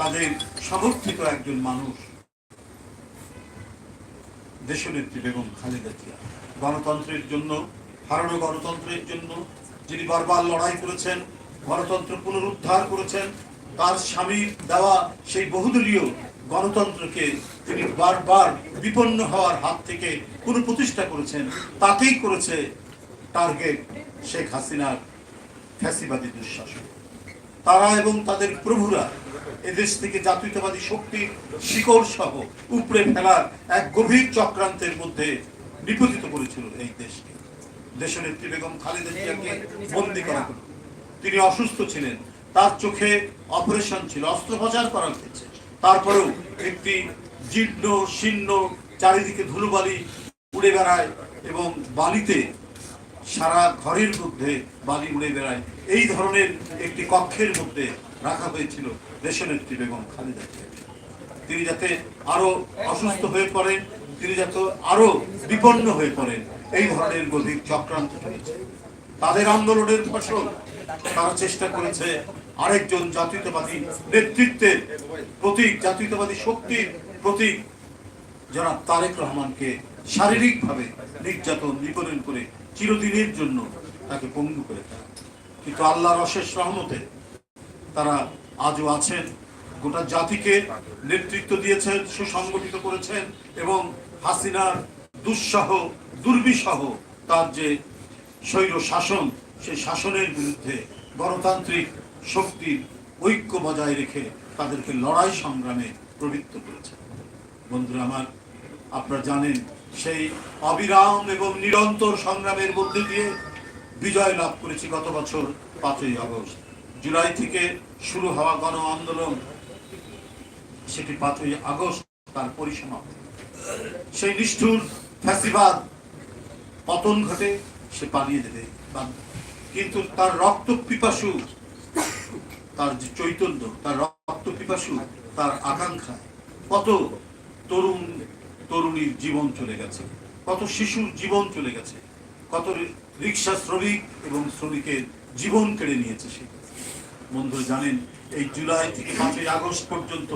তাদের সমর্থিত একজন মানুষ দেশনেত্রী বেগম খালেদা জিয়া। গণতন্ত্রের জন্য, হারানো গণতন্ত্রের জন্য যিনি বারবার লড়াই করেছেন, গণতন্ত্র পুনরুদ্ধার করেছেন, তার স্বামীর দেওয়া সেই বহুদলীয় গণতন্ত্রকে তিনি বারবার বিপন্ন হওয়ার হাত থেকে পুনঃপ্রতিষ্ঠা করেছেন, তাকেই করেছে টার্গেট শেখ হাসিনার ফ্যাসিবাদী দুঃশাসন। তারা এবং তাদের প্রভুরা এদেশ থেকে জাতীয়তাবাদী শক্তির শিকড় সহ উপড়ে ফেলার এক গভীর চক্রান্তের মধ্যে নিপতিত করেছিল এই দেশকে। দেশনেত্রী বেগম খালেদা জিয়াকে বন্দি করা হলো। তিনি অসুস্থ ছিলেন। তার চোখে অপারেশন ছিল অস্ত্রোপচার করা হয়েছে। তারপরেও একটি জীর্ণ, শীর্ণ, চারিদিকে ধুলোবালি উড়ে বেড়ায় এবং বালিতে সারা ঘরের মধ্যে বালি উড়ে বেড়ায়। এই ধরনের একটি কক্ষের মধ্যে রাখা হয়েছিল দেশনেত্রী বেগম খালেদা তিনি যাতে আরও অসুস্থ হয়ে পড়েন, তিনি যাতে আরও বিপন্ন হয়ে পড়েন, এই ধরনের গভীর চক্রান্ত চলেছে। তাদের আন্দোলনের ফসল তারা চেষ্টা করেছে আরেকজন জাতীয়তাবাদী নেতৃত্বের প্রতীক, জাতীয়তাবাদী শক্তির প্রতীক যারা তারেক রহমানকে শারীরিকভাবে নির্যাতন, নিপীড়ন করে চিরদিনের জন্য তাকে পঙ্গু করে ফেলা কিন্তু আল্লাহর অশেষ রহমতে তারা আজও আছেন, গোটা জাতিকে নেতৃত্ব দিয়েছেন, সুসংগঠিত করেছেন এবং হাসিনার দুঃসহ দুর্বিসহ তার যে স্বৈর শাসন, সেই শাসনের বিরুদ্ধে গণতান্ত্রিক শক্তির ঐক্য বজায় রেখে তাদেরকে লড়াই সংগ্রামে প্রবৃত্ত করেছেন। বন্ধুরা আমার, আপনারা জানেন সেই অবিরাম এবং নিরন্তর সংগ্রামের মধ্যে দিয়ে বিজয় লাভ করেছি গত বছর পাঁচই আগস্ট জুলাই থেকে শুরু হওয়া গণ আন্দোলন, সেটি পাঁচই আগস্ট তার পরিসমাপ্তি সেই নিষ্ঠুর ফ্যাসিবাদ পতন ঘটে, সে পালিয়ে দেবে। কিন্তু তার রক্ত পিপাসু, তার যে চৈতন্য, তার রক্ত পিপাসু, তার আকাঙ্ক্ষা, কত তরুণ তরুণীর জীবন চলে গেছে। কত শিশুর জীবন চলে গেছে। কত রিক্সা শ্রমিক এবং শ্রমিকের জীবন কেড়ে নিয়েছে সে। বন্ধু জানেন এই জুলাই থেকে পাঁচই আগস্ট পর্যন্ত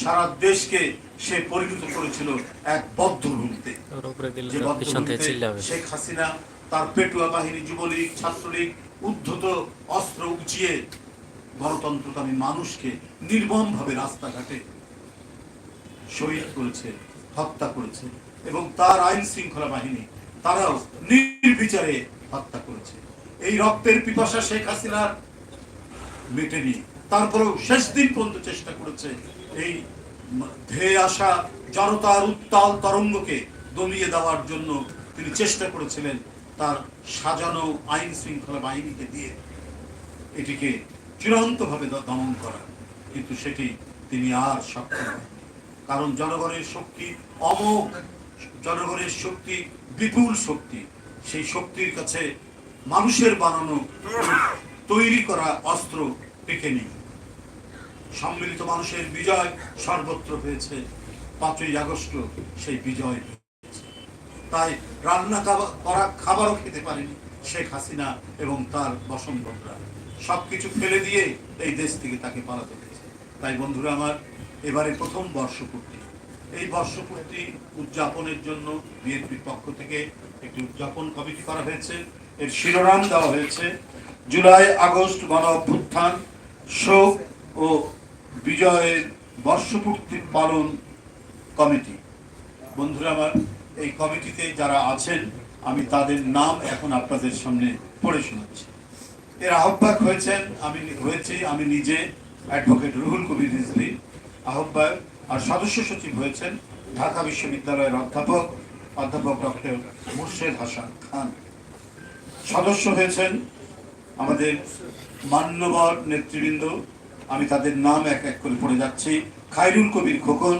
সারা দেশকে সে পরিণত করেছিল এক বদ্ধ ভূমিতে ওর উপরে দিলে যে বদ্ধভূমিতে শেখ হাসিনা তার পেটুয়া বাহিনী যুবলীগ ছাত্রলীগ উদ্ধত অস্ত্র উঁচিয়ে গণতন্ত্রকামী মানুষকে নির্মমভাবে রাস্তাঘাটে শহীদ করেছে। হত্যা করেছে এবং তার আইন শৃঙ্খলা বাহিনী, তারাও নির্বিচারে হত্যা করেছে এই রক্তের পিপাসা শেখ হাসিনার মেটেনি, তারপরেও শেষ দিন পর্যন্ত চেষ্টা করেছে এই ধেয়ে আসা জনতার উত্তাল তরঙ্গকে দমিয়ে দেওয়ার জন্য তিনি চেষ্টা করেছিলেন তার সাজানো আইন শৃঙ্খলা বাহিনীকে দিয়ে এটিকে চূড়ান্তভাবে দমন করা, কিন্তু সেটি তিনি আর সক্ষম হন। কারণ জনগণের শক্তি অমোঘ, জনগণের শক্তি বিপুল শক্তি। সেই শক্তির কাছে মানুষের বানানো তৈরি করা অস্ত্র টিকে নেই সম্মিলিত মানুষের বিজয় সর্বত্র হয়েছে। পাঁচই আগস্ট সেই বিজয়। তাই রান্না করা খাবারও খেতে পারেনি শেখ হাসিনা এবং তার বসন্তরা। সবকিছু ফেলে দিয়ে এই দেশ থেকে তাকে পালাতে হয়েছে। তাই বন্ধুরা আমার এবারে প্রথম বর্ষপূর্তি। এই বর্ষপূর্তি উদযাপনের জন্য বিএনপির পক্ষ থেকে একটি উদযাপন কমিটি করা হয়েছে। এর শিরোনাম দেওয়া হয়েছে, জুলাই আগস্ট গণ অভ্যুত্থান, শোক ও বিজয়ের বর্ষপূর্তি পালন কমিটি। বন্ধুরা, আমার এই কমিটিতে যারা আছেন, আমি তাদের নাম এখন আপনাদের সামনে পড়ে শোনাচ্ছি। এর আহ্বায়ক হয়েছেন, আমি হয়েছি, আমি নিজে অ্যাডভোকেট রুহুল কবির রিজলি আহ্বায়ক আর সদস্য সচিব হয়েছেন ঢাকা বিশ্ববিদ্যালয়ের অধ্যাপক অধ্যাপক ডক্টর মুর্শেদ হাসান খান। সদস্য হয়েছেন আমাদের মান্যবর নেতৃবৃন্দ। আমি তাদের নাম এক এক করে পড়ে যাচ্ছি। খাইরুল কবির খোকন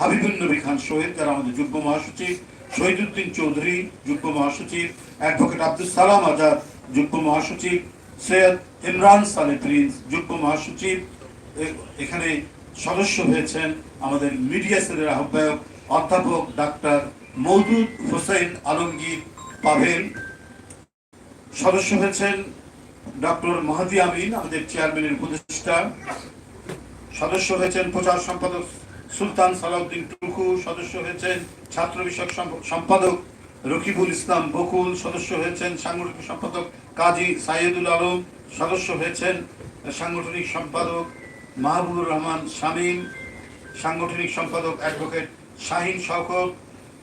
হাবিবুল নবী খান সোহেদ যারা আমাদের যুগ্ম মহাসচিব। শহীদুদ্দিন চৌধুরী, যুগ্ম মহাসচিব। অ্যাডভোকেট আব্দুল সালাম আজাদ, যুগ্ম মহাসচিব। সৈয়দ ইমরান সালে প্রিন্স, যুগ্ম মহাসচিব। এখানে সদস্য হয়েছেন আমাদের মিডিয়া সেলের আহ্বায়ক অধ্যাপক ডাক্তার মৌদুদ হোসেন আলমগীর পাভেল। সদস্য হয়েছেন ডক্টর মাহাদি আমিন, আমাদের চেয়ারম্যানের উপদেষ্টা। সদস্য হয়েছেন প্রচার সম্পাদক সুলতান সালাউদ্দিন টুকু সদস্য হয়েছেন ছাত্র বিষয়ক সম্পাদক রকিবুল ইসলাম বকুল। সদস্য হয়েছেন সাংগঠনিক সম্পাদক কাজী সাইয়েদুল আলম। সদস্য হয়েছেন সাংগঠনিক সম্পাদক মাহবুবুর রহমান শামীম, সাংগঠনিক সম্পাদক advocate Shahin Shawkat,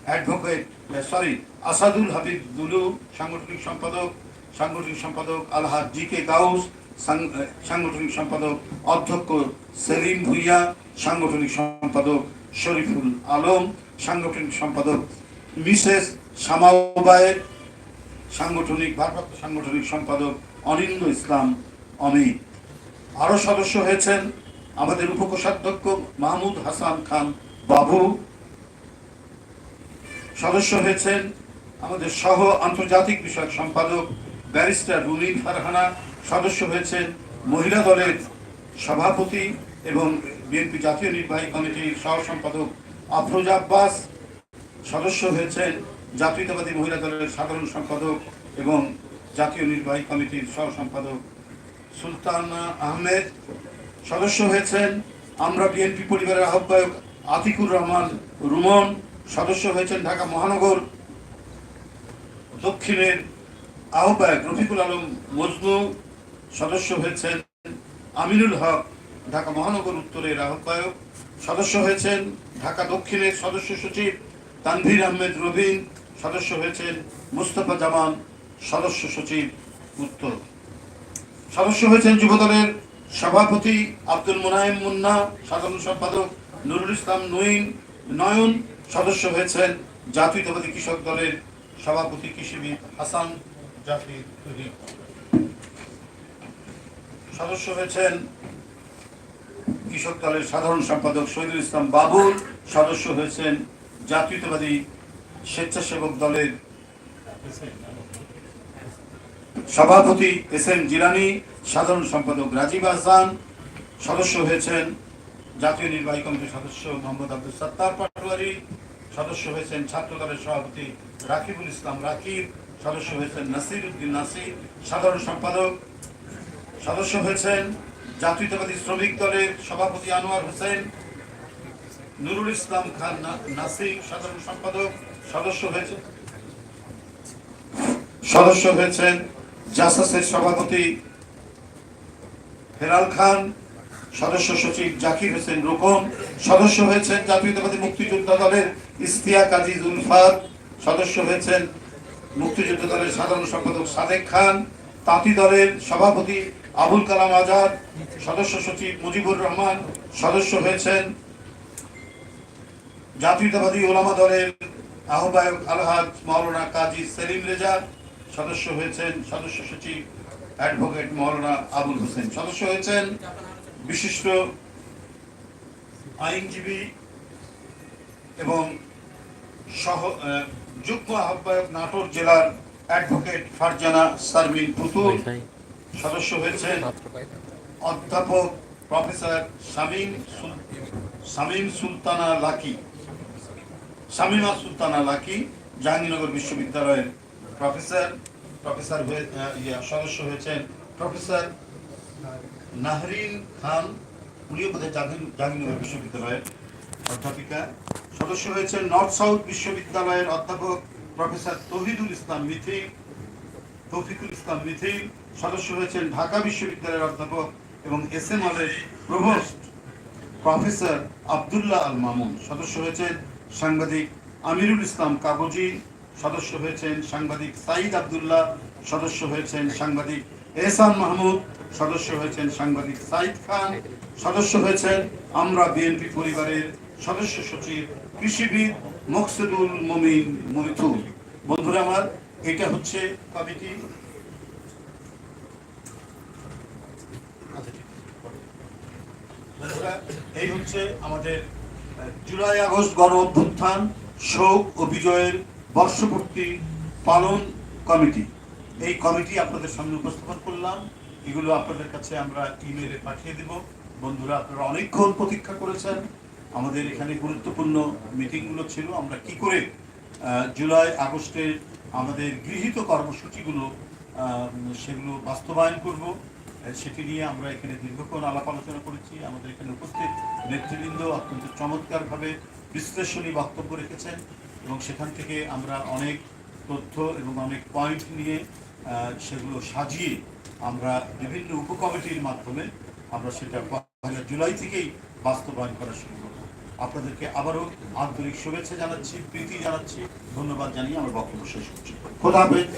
advocate sorry, Asadul Habib Dulu, সাংগঠনিক সম্পাদক সাংগঠনিক সম্পাদক আলহাজ জি কে গাউস সাংগঠনিক সম্পাদক অধ্যক্ষ সেলিম ভুইয়া, সাংগঠনিক সম্পাদক শরীফুল আলম, সাংগঠনিক সম্পাদক মিসেস সামাউবায়ের সাংগঠনিক, ভারপ্রাপ্ত সাংগঠনিক সম্পাদক অনিন্দ ইসলাম অমিত। আরও সদস্য হয়েছেন আমাদের উপকোষাধ্যক্ষ মাহমুদ হাসান খান বাবু সদস্য হয়েছেন আমাদের সহ আন্তর্জাতিক বিষয়ক সম্পাদক ব্যারিস্টার রুমিন ফারহানা, সদস্য হয়েছেন মহিলা দলের সভাপতি এবং বিএনপি জাতীয় নির্বাহী কমিটির সহ সম্পাদক আফরোজা আব্বাস, সদস্য হয়েছেন জাতীয়তাবাদী মহিলা দলের সাধারণ সম্পাদক এবং জাতীয় নির্বাহী কমিটির সহ সম্পাদক সুলতানা আহমেদ সদস্য হয়েছেন আমরা বিএনপি পরিবারের আহ্বায়ক আতিকুর রহমান রুমন, সদস্য হয়েছেন ঢাকা মহানগর দক্ষিণের আহ্বায়ক রফিকুল আলম মজনু, সদস্য হয়েছেন আমিনুল হক, ঢাকা মহানগর উত্তরের আহ্বায়ক, সদস্য হয়েছেন ঢাকা দক্ষিণের সদস্য সচিব তানভীর আহমেদ রবিন, সদস্য হয়েছেন মুস্তফা জামান, সদস্য সচিব উত্তর। সদস্য হয়েছেন যুবদলের সভাপতি আব্দুল মোনায়েম মুন্না, সাধারণ সম্পাদক নুরুল ইসলাম নঈন নয়ন সদস্য হয়েছেন জাতীয়তাবাদী কৃষক দলের সভাপতি কৃষিবিদ হাসান তুহিন। সদস্য হয়েছেন কৃষক দলের সাধারণ সম্পাদক শহীদুল ইসলাম বাবুল, সদস্য হয়েছেন জাতীয়তাবাদী স্বেচ্ছাসেবক দলের সভাপতি এস এম জিলানি, সাধারণ সম্পাদক রাজীব আহসান, সদস্য হয়েছেন জাতীয় নির্বাহী কমিটির সদস্য মোহাম্মদ আব্দুল সত্তার পাটোয়ারি, সদস্য হয়েছেন ছাত্র দলের সভাপতি রাকিবুল ইসলাম রাকিব, সদস্য হয়েছেন নাসির উদ্দিন নাসির, সাধারণ সম্পাদক, সদস্য হয়েছেন জাতীয়তাবাদী শ্রমিক দলের সভাপতি আনোয়ার হোসেন, নুরুল ইসলাম খান নাসির সাধারণ সম্পাদক, সদস্য হয়েছে সদস্য হয়েছেন জাসাসের সভাপতি হেলাল খান, সদস্য সচিব জাকির হোসেন রোকন সদস্য হয়েছেন জাতীয়তাবাদী মুক্তিযোদ্ধা দলের ইস্তিয়া কাজী জুলফার সদস্য হয়েছেন মুক্তিযোদ্ধা দলের সাধারণ সম্পাদক সাদেক খান, তাঁতি দলের সভাপতি আবুল কালাম আজাদ, সদস্য সচিব মুজিবুর রহমান, সদস্য হয়েছেন জাতীয়তাবাদী ওলামা দলের আহ্বায়ক আলহাজ মাওলানা কাজী সেলিম রেজা সদস্য হয়েছেন সদস্য সচিব অ্যাডভোকেট মাওলানা আবুল হোসেন। সদস্য হয়েছেন বিশিষ্ট আইনজীবী এবং সহ যুগ্ম আহ্বায়ক নাটোর জেলার অ্যাডভোকেট ফারজানা সারমিন পুতুল। সদস্য হয়েছেন অধ্যাপক প্রফেসর শামীম শামীম সুলতানা লাকি। শামীমা সুলতানা লাকি জাহাঙ্গীরনগর বিশ্ববিদ্যালয়ের প্রফেসর প্রফেসর সদস্য হয়েছেন প্রফেসর নাহরিন খান। উনিও বোধহয় জাহাঙ্গীর- জাহাঙ্গীরনগর বিশ্ববিদ্যালয়ের অধ্যাপিকা। সদস্য হয়েছেন নর্থ সাউথ বিশ্ববিদ্যালয়ের অধ্যাপক প্রফেসর তহিদুল ইসলাম মিথিল তৌফিকুল ইসলাম মিথিল সদস্য হয়েছেন ঢাকা বিশ্ববিদ্যালয়ের অধ্যাপক এবং এস এম হলের প্রভোস্ট প্রফেসর আবদুল্লাহ আল মামুন। সদস্য হয়েছেন সাংবাদিক আমিরুল ইসলাম কাগজি। সদস্য হয়েছেন সাংবাদিক সাইদ আবদুল্লাহ সদস্য হয়েছেন সাংবাদিক এহসান মাহমুদ সদস্য হয়েছেন সাংবাদিক সাইদ খান সদস্য হয়েছেন আমরা বিএনপি পরিবারের সদস্য সচিব কৃষিবিদ মকসুদুল মমিন মমিথুল বন্ধুরা আমার এটা হচ্ছে বন্ধুরা, এই হচ্ছে আমাদের জুলাই আগস্ট গণ অভ্যুত্থান শোক ও বিজয়ের বর্ষপূর্তি পালন কমিটি। এই কমিটি আপনাদের সামনে উপস্থাপন করলাম। এগুলো আপনাদের কাছে আমরা ইমেলে পাঠিয়ে দেব। বন্ধুরা, আপনারা অনেকক্ষণ প্রতীক্ষা করেছেন। আমাদের এখানে গুরুত্বপূর্ণ মিটিংগুলো ছিল। আমরা কি করে জুলাই আগস্টের আমাদের গৃহীত কর্মসূচিগুলো সেগুলো বাস্তবায়ন করব সেটি নিয়ে আমরা এখানে দীর্ঘক্ষণ আলাপ আলোচনা করেছি। আমাদের এখানে উপস্থিত নেতৃবৃন্দ অত্যন্ত চমৎকারভাবে বিশ্লেষণী বক্তব্য রেখেছেন। এবং সেখান থেকে আমরা অনেক তথ্য এবং অনেক পয়েন্ট নিয়ে সেগুলো সাজিয়ে আমরা বিভিন্ন উপকমিটির মাধ্যমে আমরা সেটা পয়লা জুলাই থেকেই বাস্তবায়ন করা শুরু করব। আপনাদেরকে আবারও আন্তরিক শুভেচ্ছা জানাচ্ছি, প্রীতি জানাচ্ছি, ধন্যবাদ জানিয়ে আমার বক্তব্য শেষ করছি। খোদা হাফেজ।